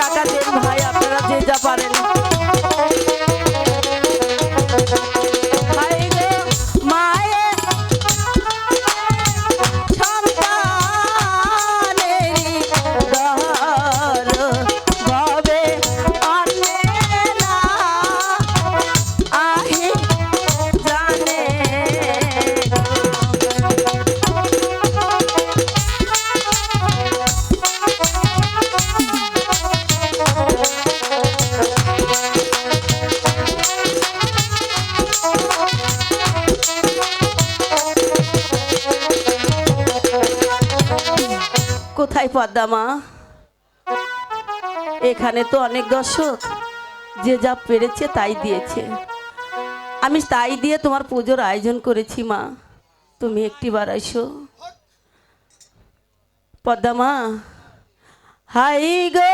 টাকা দেন ভাই আপনারা যে যা পারেন। কোথায় পদ্মা মা? এখানে তো অনেক দর্শক, যে যা পেরেছে তাই দিয়েছে। আমি তাই দিয়ে তোমার পুজোর আয়োজন করেছি মা। তুমি একটিবার আইসো পদ্মা মা, হাই গো!